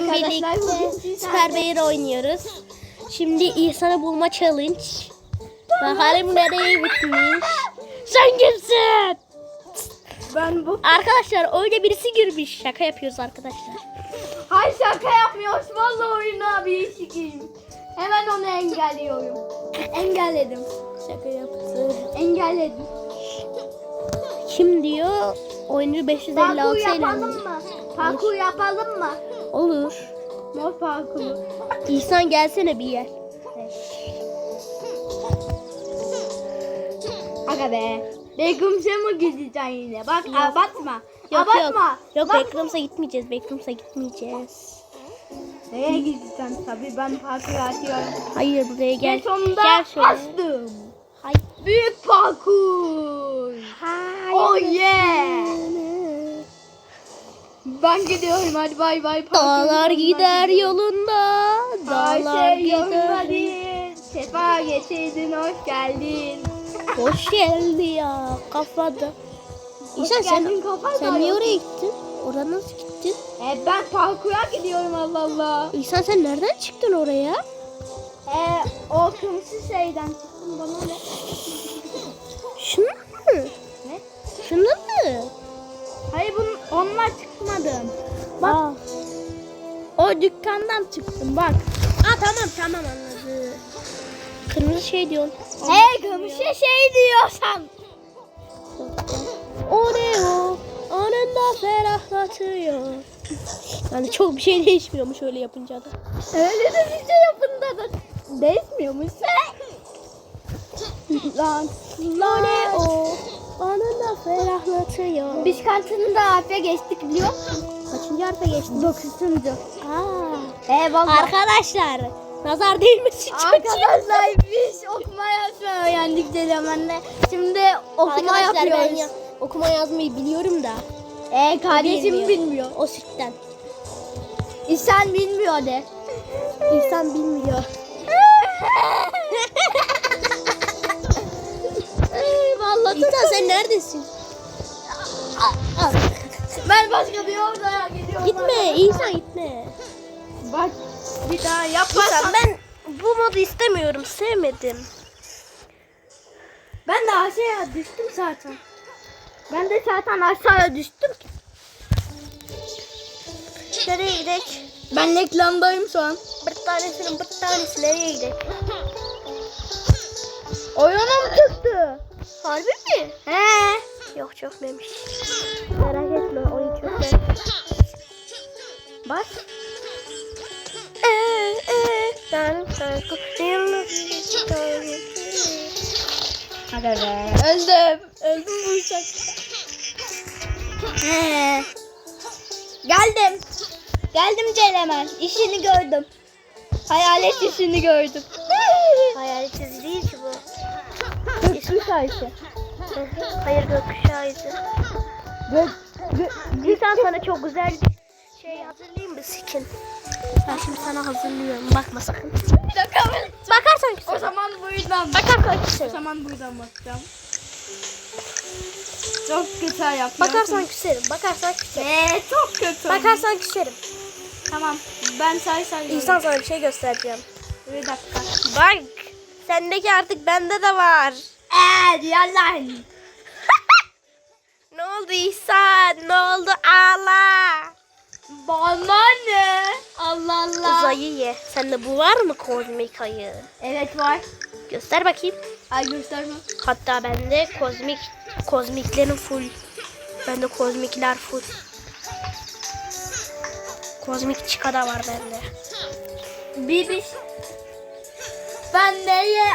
bugün birlikte bugün Süper Bear oynuyoruz. Şimdi İhsan'ı bulma challenge. Bakalım nereye gitmiş. Sen kimsin? Ben bu. Arkadaşlar öyle birisi girmiş. Şaka yapıyoruz arkadaşlar. Hayır şaka yapmıyoruz. Vallahi oyuna bir sikeyim. Hemen onu engelliyorum. Engelledim. Şaka yaptı. Engelledim. Kim diyor? Oyuncu 556 Parkur yapalım mı? Parkur yapalım mı? Mor parkuru. İhsan gelsene bir yer. Aga be. Begümse mi gideceksin yine? Bak abartma. Yok abartma. yok. Yok Bak. Backrooms'a gitmeyeceğiz. Backrooms'a gitmeyeceğiz. Nereye gideceksin tabii ben parkur atıyorum. Hayır buraya gel. Ve sonunda Gel şöyle. astım. Hayır. Büyük parkur. Hayır. Oh yeah. Ben gidiyorum hadi bay bay. Dağlar gider yolunda. Dağlar gider. Sefa getirdin hoş geldin. Hoş geldi ya kafada. Hoş İhsan sen, geldin kafa sen niye oraya gittin? Oraya nasıl gittin? E, ben parkura gidiyorum Allah Allah. İhsan sen nereden çıktın oraya? E, o kırmızı şeyden çıktım bana ne? Şundan mı? Ne? Şundan mı? Onunla çıkmadım. Bak. Aa, o dükkandan çıktım bak. Aa tamam tamam anladım. Kırmızı şey diyorsun. Hey kırmızı şey diyorsan. Oreo anında ferahlatıyor. Yani çok bir şey değişmiyormuş öyle yapınca da. Öyle de bir şey yapın da değişmiyormuş. Lan. Oreo anında ferahlatıyor. Biz kaçını da harfe geçtik biliyor musun? Kaçıncı harfe geçtin? Dokuzuncu. Aa. Eyvallah. Arkadaşlar nazar değmesi çok Arkadaşlar biz okuma yazma öğrendik Celemen'le. Şimdi okuma Arkadaşlar ben yapıyoruz. ya, okuma yazmayı biliyorum da. Ee, kardeşim Bilmiyor. bilmiyor. O sütten. İhsan bilmiyor de. İnsan bilmiyor. sen neredesin? ben başka bir odaya gidiyorum. Gitme İnsan gitme. Bak bir daha yaparsan ben bu modu istemiyorum sevmedim. ben de aşağıya düştüm zaten. Ben de zaten aşağıya düştüm. Nereye gidelim? Ben reklamdayım şu an. Bir tanesinin bir tanesi nereye gidelim? Oyuna mı çıktı? Harbi mi? He. Yok çökmemiş. Merak etme oyun çökmemiş. Bak. Ee, ee, ben değilim. Hadi be. Öldüm. Öldüm bu uçak. He. Geldim. Geldim Celemen. İşini gördüm. Hayalet işini gördüm. Hayal çizi değil bu. Gökküş Ayşe. Hayır gökkuşağıydı. Gök, gök, İnsan sana çok güzel bir şey hazırlayayım mı skin? Ben şimdi sana hazırlıyorum. Bakma sakın. Bir dakika ben. Bakarsan O küserim. zaman buradan bak. Bakarsan O küserim. zaman buradan bakacağım. Çok güzel yapıyorsun. Bakarsan küserim. Bakarsan küserim. Eee çok kötü. Bakarsan küserim. Tamam. Ben say say. İnsan sana bir şey göstereceğim. Bir dakika. Bak. Sendeki artık bende de var. Eee yalan. Ne oldu İhsan? Ne oldu? Ağla. Bana ne? Allah Allah. Uzayı ye. Sende bu var mı kozmik ayı? Evet var. Göster bakayım. Ay gösterme. Hatta bende kozmik kozmiklerin full. Bende kozmikler full. Kozmik çıka da var bende. Bibiş. Ben neye?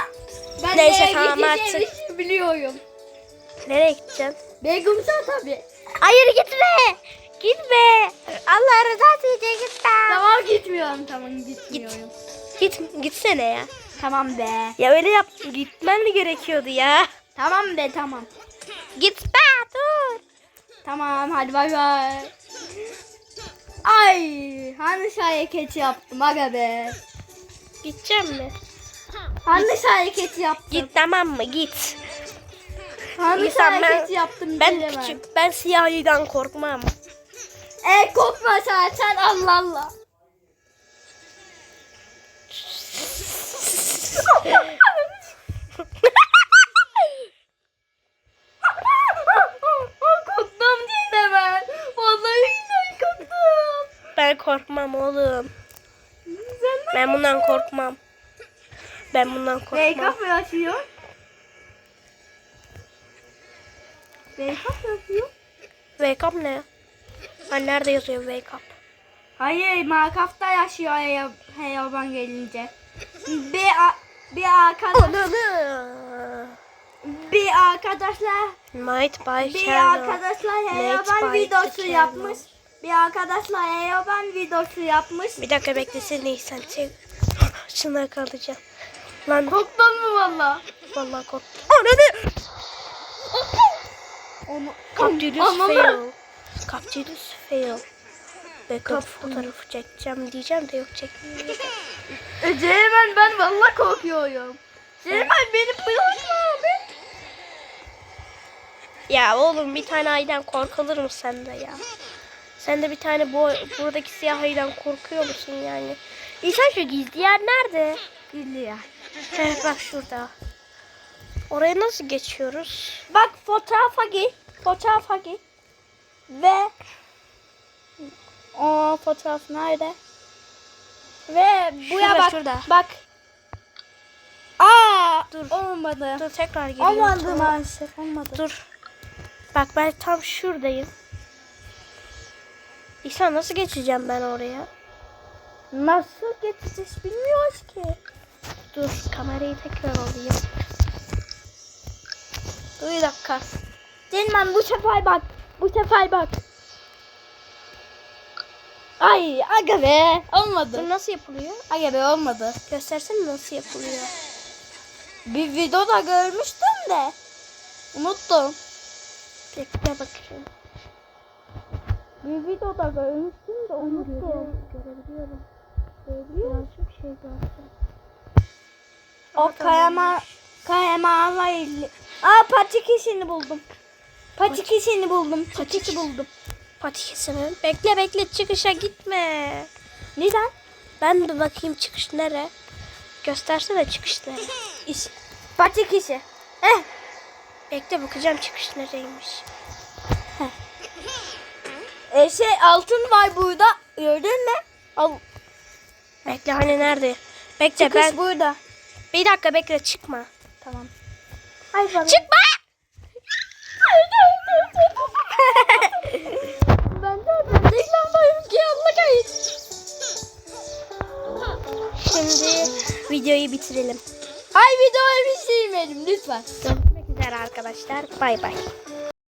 Ben Neyse, neye tamam, gideceğimi biliyorum. Nereye gideceksin? Begüm'se tabii. Hayır gitme. Gitme. Allah rızası için gitme. Tamam gitmiyorum. Tamam gitmiyorum. Git, gitsene ya. Tamam be. Ya öyle yap. Gitmen mi gerekiyordu ya? Tamam be tamam. Gitme dur. Tamam hadi bay bay. Ay yanlış hareket yaptım aga be. Gideceğim mi? Yanlış hareket yaptım. Git tamam mı? Git. Yanlış İnsan hareket ben, yaptım. Ben küçük. Ben siyahiden korkmam. E korkma zaten Allah Allah. korktum yine ben. Vallahi yine korktum. Ben korkmam oğlum. Ben bundan korkmam. Ben bundan korkmam. Wake up yaşıyor. Wake up yazıyor. Wake up ne? Ha nerede yazıyor wake up? Hayır, Minecraft'ta yaşıyor Heyo- Heyoban gelince. Bir, bir arkadaş, bir arkadaşlar, Might by bir arkadaşlar Heyoban by videosu yapmış. Bir arkadaşlar Heyoban videosu yapmış. Bir dakika beklesin Nisan. Çek. Şunları kalacağım. Lan Korktun mu valla? vallahi korktum. Ananı! Onu, Ananı- fail. Cactus fail. Backup fotoğrafı çekeceğim diyeceğim de yok çekmiyor. Ece hemen ben valla korkuyorum. Hemen beni bırakma abi. Ya oğlum bir tane aydan korkulur mu sende ya? Sen de bir tane bu buradaki siyah aydan korkuyor musun yani? İnsan şu gizli yer nerede? Gülüyor. Heh, bak şurada. Oraya nasıl geçiyoruz? Bak fotoğrafa git. Fotoğrafa git. Ve o fotoğraf nerede? Ve buraya Şurada, bak. şurada. Bak. Aa, Dur. olmadı. Dur tekrar geliyorum. Olmadı Tamam. maalesef olmadı. Dur. Bak ben tam şuradayım. İsa nasıl geçeceğim ben oraya? Nasıl geçeceğiz bilmiyoruz ki. Dur kamerayı tekrar alayım. Dur bir dakika. Dilman bu sefer bak. Bu sefer bak. Ay aga be. Olmadı. Dur nasıl yapılıyor? Aga be olmadı. Göstersene nasıl yapılıyor. Bir videoda görmüştüm de. Unuttum. Bekle bakayım. Bir videoda görmüştüm de unuttum. Görebiliyorum. Birazcık şey görsün. O kayama kayamanla ilgili. Aa patik işini buldum. Patik işini buldum. Patik buldum. Patikasını. Bekle bekle çıkışa gitme. Neden? Ben bir bakayım çıkış nere? Göstersene çıkış nere? İş. Patik işi. Eh. Bekle bakacağım çıkış nereymiş. E şey altın var burada. Gördün mü? Al. Bekle hani nerede? Bekle Çıkış ben. burada. Bir dakika bekle çıkma. Tamam. Ay bana. Çıkma! ben de ben reklamdayım ki Allah kayıt. Şimdi videoyu bitirelim. Ay videoyu bir silmedim lütfen. Görüşmek üzere arkadaşlar. Bay bay.